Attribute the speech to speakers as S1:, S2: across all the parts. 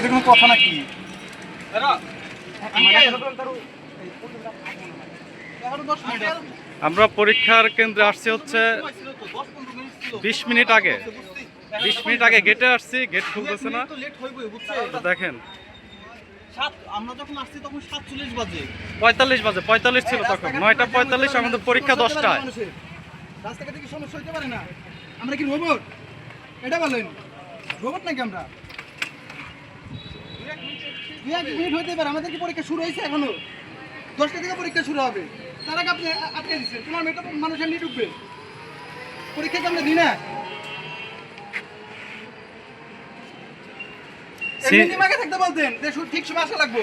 S1: এটা কোনো কথা নাকি?
S2: আমরা পরীক্ষার কেন্দ্রে আসছি হচ্ছে বিশ মিনিট আগে। বিশ মিনিট আগে গেটে আসছি গেট খুলতেছে না। দেখেন।
S1: আমরা যখন আসছি তখন
S2: পঁয়তাল্লিশ বাজে পঁয়তাল্লিশ ছিল তখন। নয়টা পঁয়তাল্লিশ আমাদের পরীক্ষা দশটায়।
S1: রাস্তাঘাটে কি সমস্যা হতে পারে না? আমরা কি রোবট এটা বলেন। রোবট নাকি আমরা? এক মিনিট হতে পারে আমাদের কি পরীক্ষা শুরু হয়েছে এখনও? দশটা থেকে পরীক্ষা শুরু হবে। তার আগে আপনি আটকে দিচ্ছেন। তোমার মেয়েটা মানুষ এমনি ঢুকবে পরীক্ষা কি আমরা দিই না? ঠিক সময় আসা লাগবো।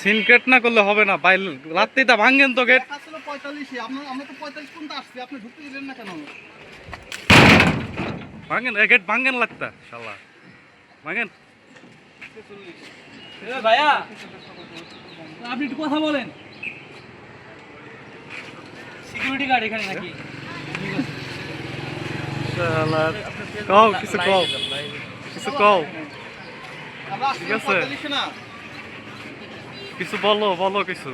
S2: সিনক্রেট না করলে হবে না বাইল রাত্রিটা ভাঙেন তো গেট।
S1: পঁয়তাল্লিশে আমরা তো পঁয়তাল্লিশ পর্যন্ত আসছি আপনি ঢুকতে দিলেন না কেন?
S2: ভাঙেন গেট ভাঙেন লাগতা শালা। ভাঙেন।
S3: ভাইয়া আপনি একটু কথা বলেন। সিকিউরিটি গার্ড এখানে নাকি?
S2: কও কিছু কও। কিছু কও। ঠিক আছে। কিছু বলো বলো কিছু।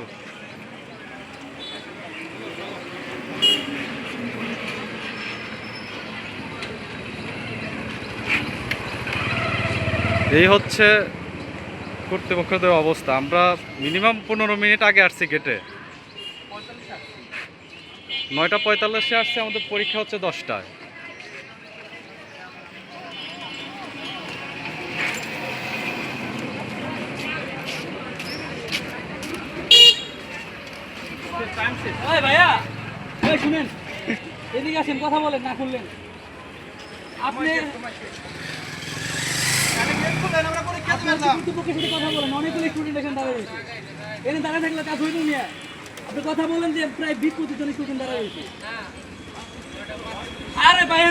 S2: এই হচ্ছে কর্তৃপক্ষদের অবস্থা। আমরা মিনিমাম পনেরো মিনিট আগে আসছি গেটে নয়টা পঁয়তাল্লিশে আসছে, আমাদের পরীক্ষা হচ্ছে দশটায়।
S3: শুনেন। এদিকে আসেন, কথা বলেন, না খুললেন আপনি
S1: আমরা পরীক্ষা
S3: আপনার
S1: দিলাম
S3: কর্তৃপক্ষের সাথে দাঁড়িয়ে দাঁড়িয়ে থাকলে কাজ আপনি কথা বলেন যে প্রায় বিশ পঁচিশ আরে ভাই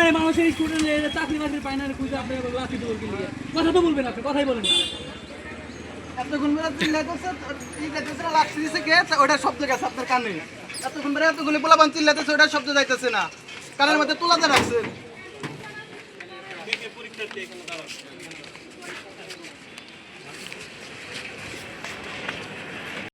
S3: তো বলবেন আপনি, কথাই বলেন
S1: এতক্ষণ লাক্সি দিছে কে? ওটা শব্দ গেছে আপনার কানে। এতক্ষণ ধরে এতগুলি পোলাপান চিল্লাইতেছে, ওটা শব্দ যাইতেছে না। কানের মধ্যে তোলাতে রাখছে